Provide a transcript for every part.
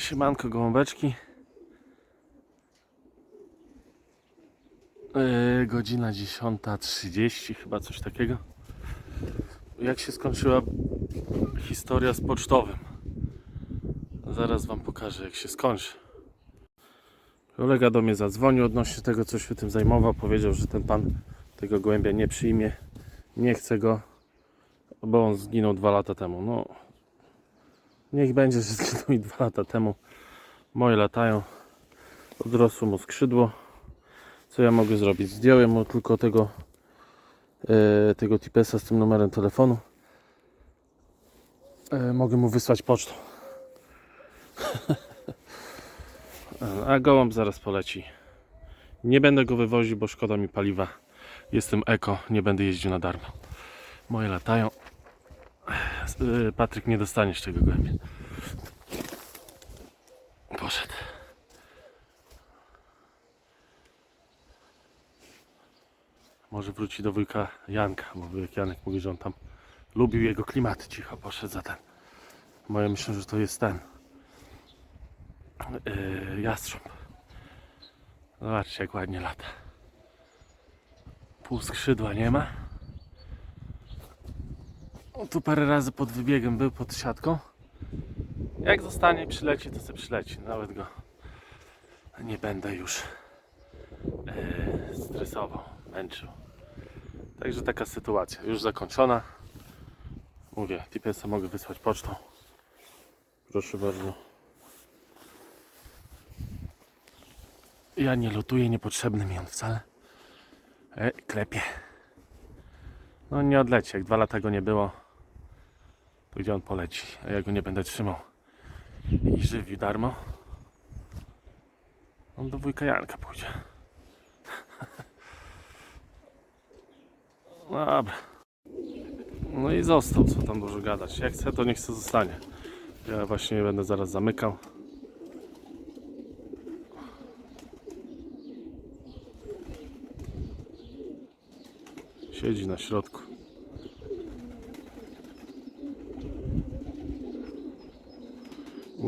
Siemanko gołąbeczki. Yy, godzina 10.30 chyba coś takiego. Jak się skończyła historia z pocztowym? Zaraz wam pokażę jak się skończy. Kolega do mnie zadzwonił odnośnie tego co się tym zajmował. Powiedział, że ten pan tego gołębia nie przyjmie. Nie chce go, bo on zginął dwa lata temu. No, Niech będzie, że zginął mi dwa lata temu. Moje latają. Odrosło mu skrzydło. Co ja mogę zrobić? Zdjąłem mu tylko tego e, tego tipesa z tym numerem telefonu. E, mogę mu wysłać pocztą. A gołąb zaraz poleci. Nie będę go wywoził, bo szkoda mi paliwa. Jestem eko, nie będę jeździł na darmo. Moje latają. E, Patryk, nie dostaniesz tego głębia. Poszedł. Może wróci do wujka Janka, bo wujek Janek mówi, że on tam lubił jego klimat. Cicho poszedł za ten. Moje myślę, że to jest ten. Yy, jastrząb. Zobaczcie, jak ładnie lata. Pół skrzydła nie ma. Tu parę razy pod wybiegiem był, pod siatką. Jak zostanie, przyleci, to sobie przyleci. Nawet go nie będę już e, stresował, męczył. Także taka sytuacja, już zakończona. Mówię, TPS-a mogę wysłać pocztą. Proszę bardzo. Ja nie lutuję, niepotrzebny mi on wcale. E, klepie. No nie odleci, jak dwa lata go nie było, gdzie on poleci? A ja go nie będę trzymał i żywił darmo. On do wujka Janka pójdzie. Dobra. No i został, co tam dużo gadać. Jak chce, to niech chce zostanie. Ja właśnie będę zaraz zamykał. Siedzi na środku.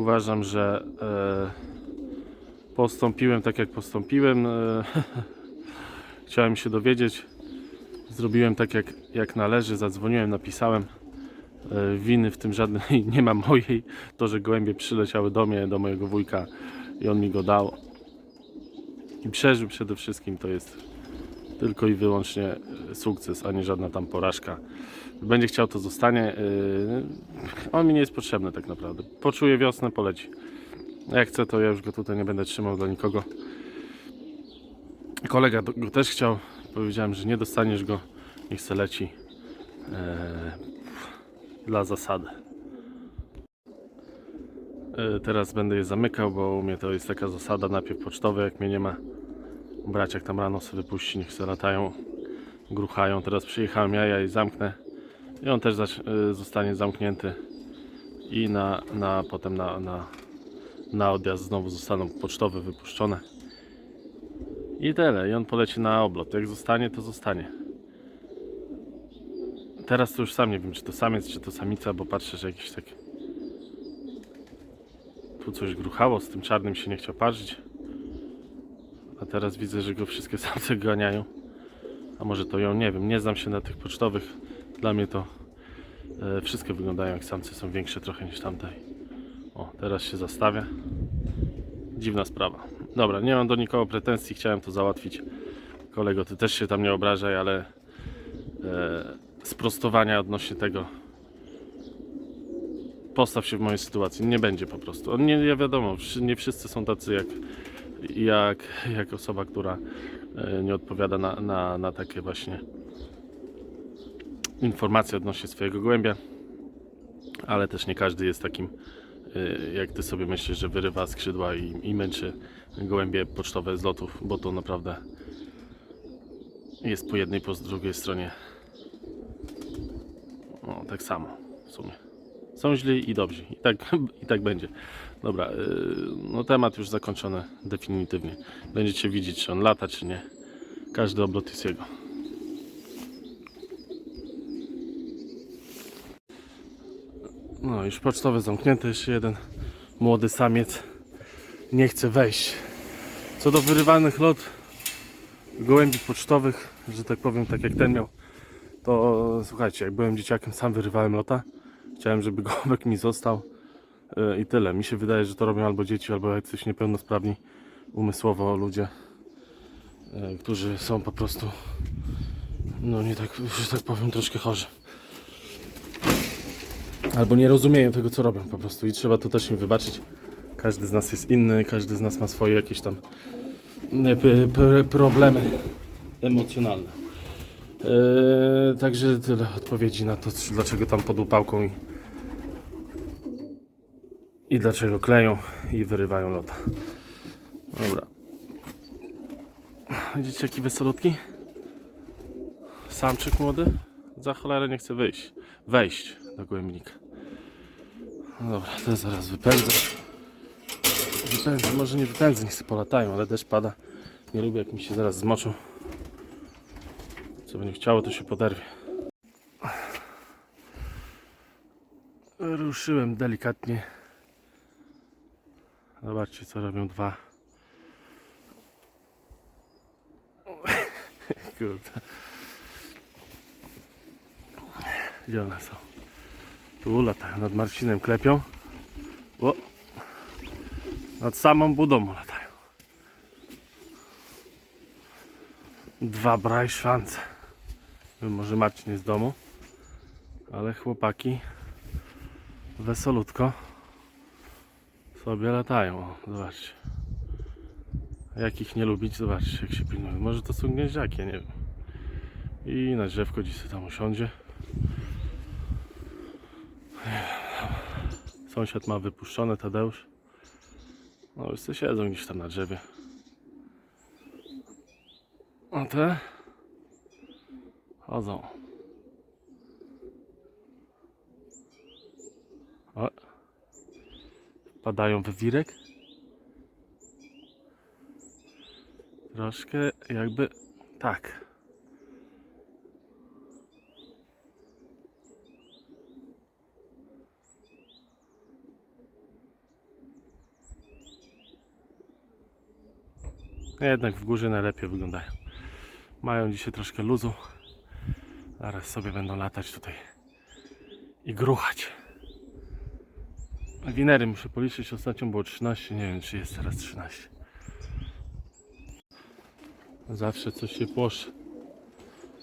Uważam, że e, postąpiłem tak jak postąpiłem. E, chciałem się dowiedzieć. Zrobiłem tak jak, jak należy. Zadzwoniłem, napisałem. E, winy w tym żadnej nie ma mojej. To, że gołębie przyleciały do mnie, do mojego wujka i on mi go dał. I przeżył przede wszystkim. To jest tylko i wyłącznie e, sukces, a nie żadna tam porażka. Będzie chciał, to zostanie. Yy, On mi nie jest potrzebny tak naprawdę. Poczuje wiosnę, poleci. Jak chce, to ja już go tutaj nie będę trzymał dla nikogo. Kolega go też chciał. Powiedziałem, że nie dostaniesz go. Niech se leci. Yy, Dla zasady. Teraz będę je zamykał, bo u mnie to jest taka zasada. Najpierw pocztowy, jak mnie nie ma. Brać jak tam rano sobie wypuści, niech se latają, gruchają. Teraz przyjechałem ja, ja je zamknę i on też y, zostanie zamknięty i na, na potem na, na, na odjazd znowu zostaną pocztowe wypuszczone. I tyle, i on poleci na oblot. Jak zostanie, to zostanie. Teraz to już sam nie wiem, czy to samiec, czy to samica, bo patrzę, że jakiś tak tu coś gruchało, z tym czarnym się nie chciał parzyć. Teraz widzę, że go wszystkie samce ganiają. A może to ją, nie wiem, nie znam się na tych pocztowych. Dla mnie to e, wszystkie wyglądają jak samce, są większe trochę niż tamte. O, teraz się zastawia. Dziwna sprawa. Dobra, nie mam do nikogo pretensji, chciałem to załatwić. Kolego, ty też się tam nie obrażaj, ale e, sprostowania odnośnie tego postaw się w mojej sytuacji. Nie będzie po prostu. Nie, nie wiadomo, nie wszyscy są tacy jak, jak, jak osoba, która e, nie odpowiada na, na, na takie właśnie informacje odnośnie swojego gołębia, ale też nie każdy jest takim, e, jak ty sobie myślisz, że wyrywa skrzydła i, i męczy gołębie pocztowe z lotów, bo to naprawdę jest po jednej, po drugiej stronie tak samo w sumie. Są źli i dobrzy. I tak, i tak będzie. Dobra, yy, no temat już zakończony definitywnie. Będziecie widzieć, czy on lata, czy nie. Każdy obrot jest jego. No, już pocztowy zamknięty, jeszcze jeden młody samiec nie chce wejść. Co do wyrywanych lot gołębi pocztowych, że tak powiem, tak jak ten miał, to słuchajcie, jak byłem dzieciakiem, sam wyrywałem lota. Chciałem, żeby gołąbek mi został i tyle. Mi się wydaje, że to robią albo dzieci, albo jacyś niepełnosprawni umysłowo ludzie, yy, którzy są po prostu, no nie tak, że tak powiem, troszkę chorzy. Albo nie rozumieją tego, co robią po prostu i trzeba to też im wybaczyć. Każdy z nas jest inny, każdy z nas ma swoje jakieś tam e, problemy emocjonalne. Także tyle odpowiedzi na to, dlaczego tam pod upałką i, i dlaczego kleją i wyrywają loda. Dobra. Widzicie jaki wesolutki? Samczyk młody? Za cholerę nie chce wyjść. Wejść do głębnika. Dobra, to zaraz wypędzę. Wypędzę, może nie wypędzę, niech sobie polatają, ale deszcz pada. Nie lubię jak mi się zaraz zmoczą. Co by nie chciało, to się poderwie. Ruszyłem delikatnie. Zobaczcie, co robią dwa. Kurde. Gdzie one są? Tu latają, nad Marcinem klepią. O. Nad samą budą latają. Dwa brajszwance. Może Marcin jest w domu, ale chłopaki wesolutko sobie latają. O, zobaczcie. Jak ich nie lubić, zobaczcie jak się pilnują. Może to są gnieździaki, ja nie wiem. I na drzewko sobie tam usiądzie. Sąsiad ma wypuszczone, Tadeusz. No sobie siedzą gdzieś tam na drzewie. A te chodzą. Padają we wirek. Troszkę jakby tak. Jednak w górze najlepiej wyglądają. Mają dzisiaj troszkę luzu. Zaraz sobie będą latać tutaj i gruchać. Winery muszę policzyć. Ostatnio było 13. Nie wiem, czy jest teraz 13. Zawsze coś się płoszy.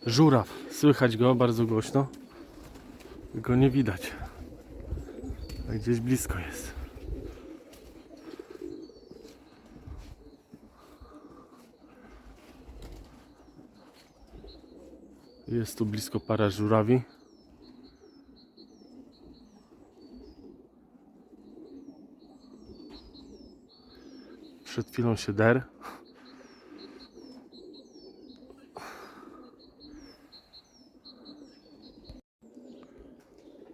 Żuraw. Słychać go bardzo głośno. Tylko nie widać. Gdzieś blisko jest. Jest tu blisko para żurawi. Przed chwilą się der.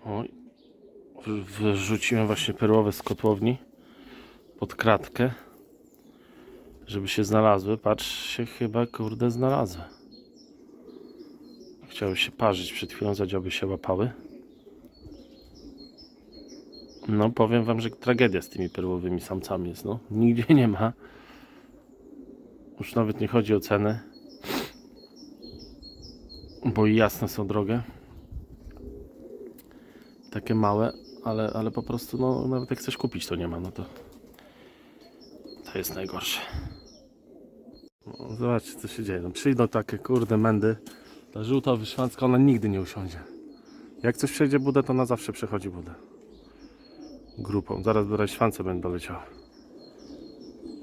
Oj. Wr- Wrzuciłem właśnie perłowe z kotłowni pod kratkę, żeby się znalazły. Patrz, się chyba kurde znalazły. Chciały się parzyć przed chwilą, zadziałby się łapały. No powiem wam, że tragedia z tymi perłowymi samcami jest, no. Nigdzie nie ma. Już nawet nie chodzi o cenę. Bo i jasne są drogę. Takie małe, ale, ale po prostu, no nawet jak chcesz kupić, to nie ma, no to to jest najgorsze. No, zobaczcie, co się dzieje. No, przyjdą takie, kurde, mędy. Ta żółta wyszwanska, ona nigdy nie usiądzie. Jak coś przejdzie budę, to na zawsze przechodzi budę. Grupą. Zaraz będą szwance będą leciały.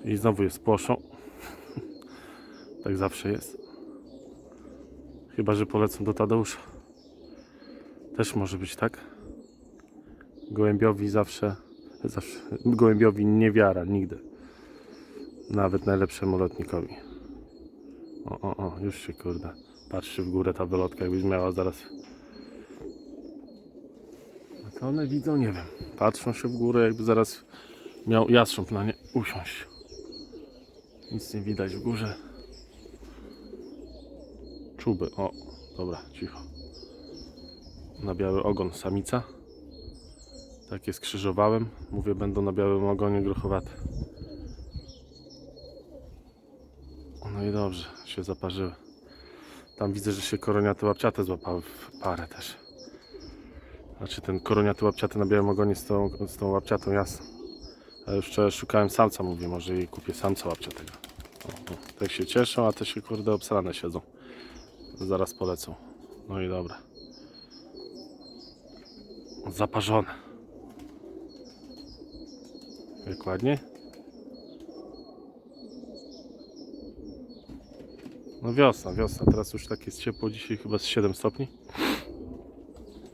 I znowu jest płoszą. tak zawsze jest. Chyba, że polecą do Tadeusza. Też może być tak. Gołębiowi zawsze, zawsze gołębiowi nie wiara, nigdy. Nawet najlepszemu lotnikowi. O, o, o, już się kurde. Patrzy w górę ta wylotka, jakbyś miała zaraz. A co one widzą? Nie wiem. Patrzą się w górę, jakby zaraz miał jastrząb na nie usiąść. Nic nie widać w górze. Czuby. O, dobra, cicho. Na biały ogon samica. Takie skrzyżowałem. Mówię, będą na białym ogonie grochowate. No i dobrze, się zaparzyły. Tam widzę, że się koroniate łapciate złapały w parę też. Znaczy ten koroniaty łapciaty na białym ogonie z tą, z tą łapciatą jasną. A już szukałem samca, mówię, może jej kupię samca łapciatego. O, o. Te się cieszą, a te się kurde obsrane siedzą. Zaraz polecą. No i dobra. Zaparzone. Jak ładnie. No wiosna, wiosna. Teraz już tak jest ciepło. Dzisiaj chyba z 7 stopni.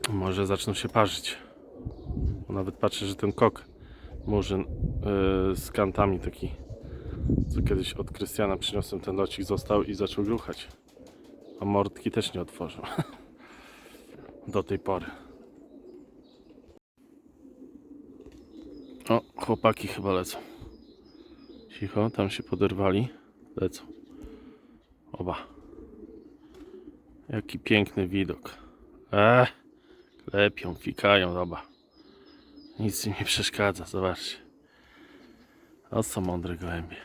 Może zaczną się parzyć. Bo nawet patrzę, że ten kok murzyn yy, z kantami taki, co kiedyś od Krystiana przyniosłem, ten locik został i zaczął gruchać. A mordki też nie otworzył. Do tej pory. O, chłopaki chyba lecą. Cicho, tam się poderwali. Lecą. Oba. Jaki piękny widok. Eee, klepią, fikają, dobra. Nic im nie przeszkadza, zobaczcie. O, są mądre gołębie.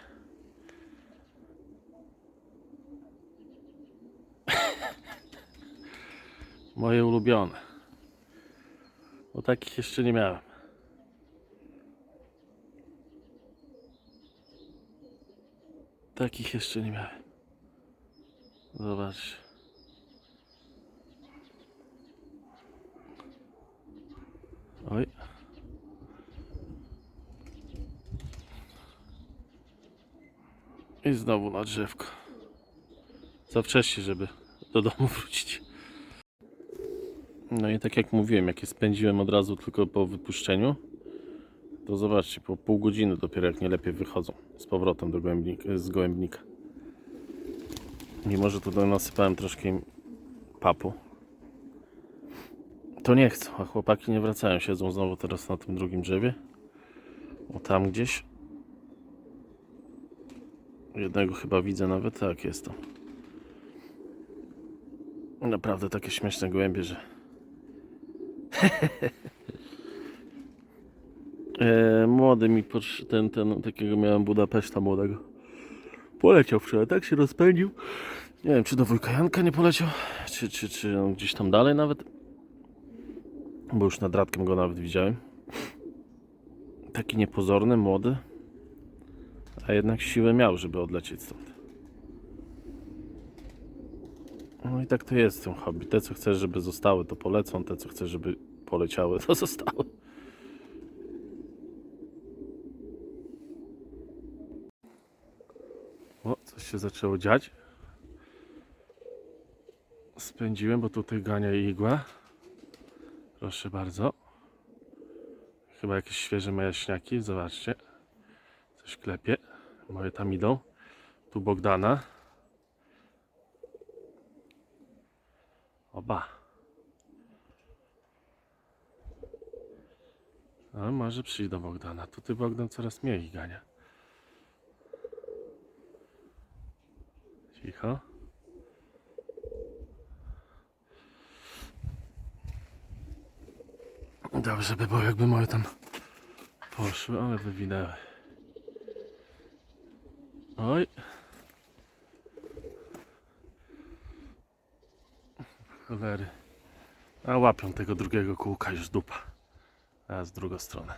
Moje ulubione. Bo takich jeszcze nie miałem. Takich jeszcze nie miałem. Zobacz. Oj. I znowu na drzewko. Za wcześnie, żeby do domu wrócić. No i tak jak mówiłem, jak je spędziłem od razu tylko po wypuszczeniu, to zobaczcie, po pół godziny dopiero jak nie lepiej wychodzą z powrotem do gołębnika, z gołębnika. Mimo, że tutaj nasypałem troszkę papu. To nie chcą, a chłopaki nie wracają. Siedzą znowu teraz na tym drugim drzewie. O tam gdzieś. Jednego chyba widzę nawet, tak jest to. Naprawdę takie śmieszne gołębie, że... e, młody mi, ten, ten, takiego miałem Budapeszta młodego. Poleciał wczoraj, tak się rozpędził. Nie wiem, czy do wujka Janka nie poleciał, czy, czy, czy on gdzieś tam dalej nawet. Bo już nad radkiem go nawet widziałem. Taki niepozorny, młody. A jednak siłę miał, żeby odlecieć stąd. No i tak to jest w tym hobby. Te, co chcesz, żeby zostały, to polecą. Te, co chcesz, żeby poleciały, to zostały. O, coś się zaczęło dziać. Spędziłem, bo tutaj gania igła. Proszę bardzo. Chyba jakieś świeże majaśniaki. Zobaczcie. Coś klepie. Moje tam idą. Tu Bogdana. Oba. No, może przyjść do Bogdana. Tutaj Bogdan coraz mniej gania. Cicho. Dobrze by było, jakby moje tam poszły, ale wywinęły. Oj. Cholery. A łapią tego drugiego kółka już dupa. A z drugą stronę.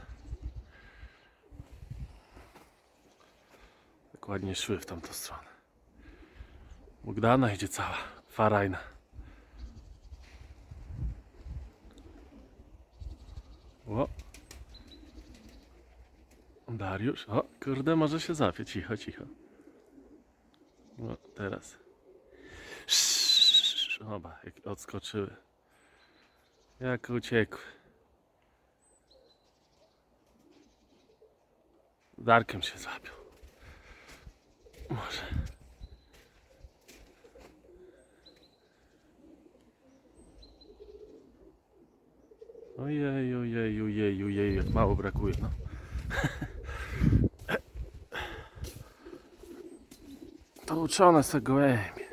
Tak ładnie szły w tamtą stronę. Bogdana idzie cała. Farajna. O. Dariusz. O, kurde, może się zapie. Cicho, cicho. O, teraz. Oba, jak odskoczyły. Jak uciekły. Darkiem się złapią. Może. Ojej, ojej, ojej, ojej, jak mało brakuje, no. To uczone są gołębie.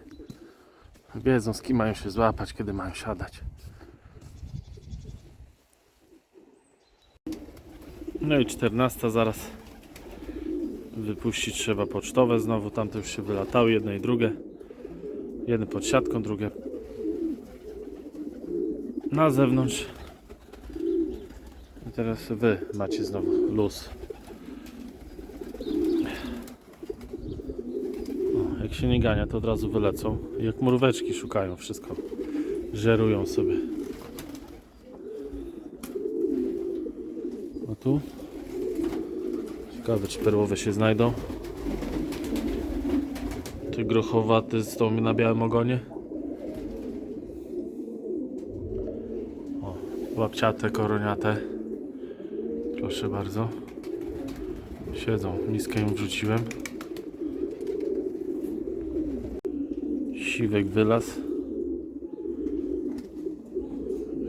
Wiedzą z kim mają się złapać, kiedy mają siadać. No i 14 zaraz wypuścić trzeba pocztowe znowu, tamte już się wylatały, jedne i drugie. Jedne pod siatką, drugie na zewnątrz. Teraz wy macie znowu luz. Jak się nie gania, to od razu wylecą. Jak mróweczki szukają wszystko. Żerują sobie. A tu? Ciekawe, czy perłowe się znajdą. Ty grochowaty z tą na białym ogonie. Łapciate, koroniate. Proszę bardzo. Siedzą. Miskę im wrzuciłem. Siwek wylaz.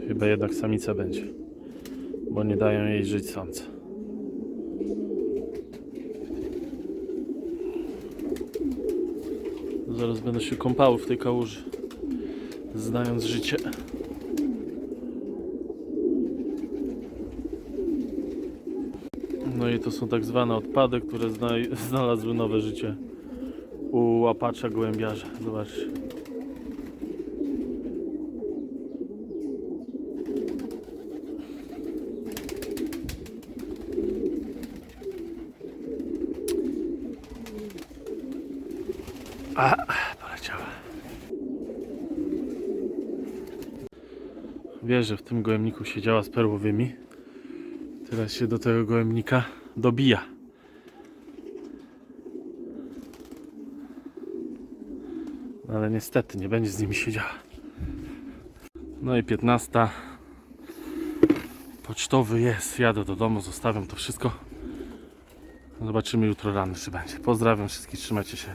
Chyba jednak samica będzie. Bo nie dają jej żyć samce. Zaraz będę się kąpał w tej kałuży. Znając życie. No i to są tak zwane odpady, które zna- znalazły nowe życie u łapacza głębiarza. Zobaczcie. A, poleciała. Wiesz, że w tym gołębniku siedziała z perłowymi. Teraz się do tego gołębnika dobija. No Ale niestety nie będzie z nimi siedziała. No i 15. Pocztowy jest. Jadę do domu, zostawiam to wszystko. Zobaczymy jutro rano, czy będzie. Pozdrawiam wszystkich, trzymajcie się.